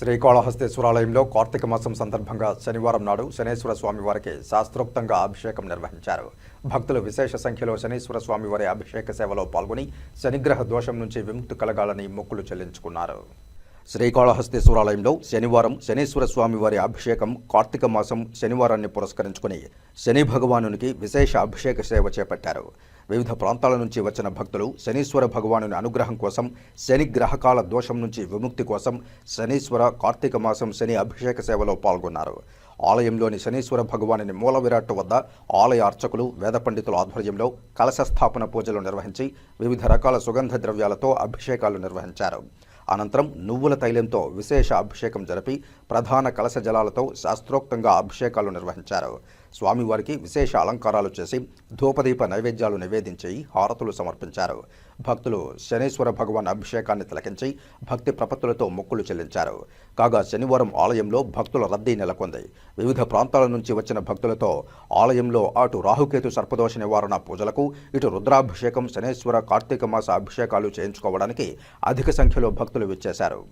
శ్రీకాళహస్తేశ్వరాలయంలో కార్తీక మాసం సందర్భంగా శనివారం నాడు శనేశ్వర స్వామి వారికి శాస్త్రోక్తంగా అభిషేకం నిర్వహించారు. భక్తులు విశేష సంఖ్యలో శనీశ్వర స్వామి వారి అభిషేక సేవలో పాల్గొని శనిగ్రహ దోషం నుంచి విముక్తి కలగాలని మొక్కులు చెల్లించుకున్నారు. శ్రీకాళహస్తీశ్వరాలయంలో శనివారం శనీశ్వర స్వామి వారి అభిషేకం కార్తీక మాసం శనివారాన్ని పురస్కరించుకుని శని భగవానునికి విశేష అభిషేక సేవ చేపట్టారు. వివిధ ప్రాంతాల నుంచి వచ్చిన భక్తులు శనీశ్వర భగవానుని అనుగ్రహం కోసం శని గ్రహకాల దోషం నుంచి విముక్తి కోసం శనీశ్వర కార్తీక మాసం శని అభిషేక సేవలో పాల్గొన్నారు. ఆలయంలోని శనీశ్వర భగవానుని మూల విరాట్టు వద్ద ఆలయ అర్చకులు వేద పండితుల ఆధ్వర్యంలో కలశ స్థాపన పూజలు నిర్వహించి వివిధ రకాల సుగంధ ద్రవ్యాలతో అభిషేకాలు నిర్వహించారు. అనంతరం నువ్వుల తైలంతో విశేష అభిషేకం జరిపి ప్రధాన కలశ జలాలతో శాస్త్రోక్తంగా అభిషేకాలు నిర్వహించారు. స్వామివారికి విశేష అలంకారాలు చేసి ధూపదీప నైవేద్యాలు నివేదించి హారతులు సమర్పించారు. భక్తులు శనీశ్వర భగవాన్ అభిషేకాన్ని తిలకించి భక్తి ప్రపత్తులతో మొక్కులు చెల్లించారు. కాగా శనివారం ఆలయంలో భక్తుల రద్దీ నెలకొంది. వివిధ ప్రాంతాల నుంచి వచ్చిన భక్తులతో ఆలయంలో అటు రాహుకేతు సర్పదోష నివారణ పూజలకు ఇటు రుద్రాభిషేకం శనేశ్వర కార్తీక మాస అభిషేకాలు చేయించుకోవడానికి అధిక సంఖ్యలో భక్తులు విచ్చేశారు.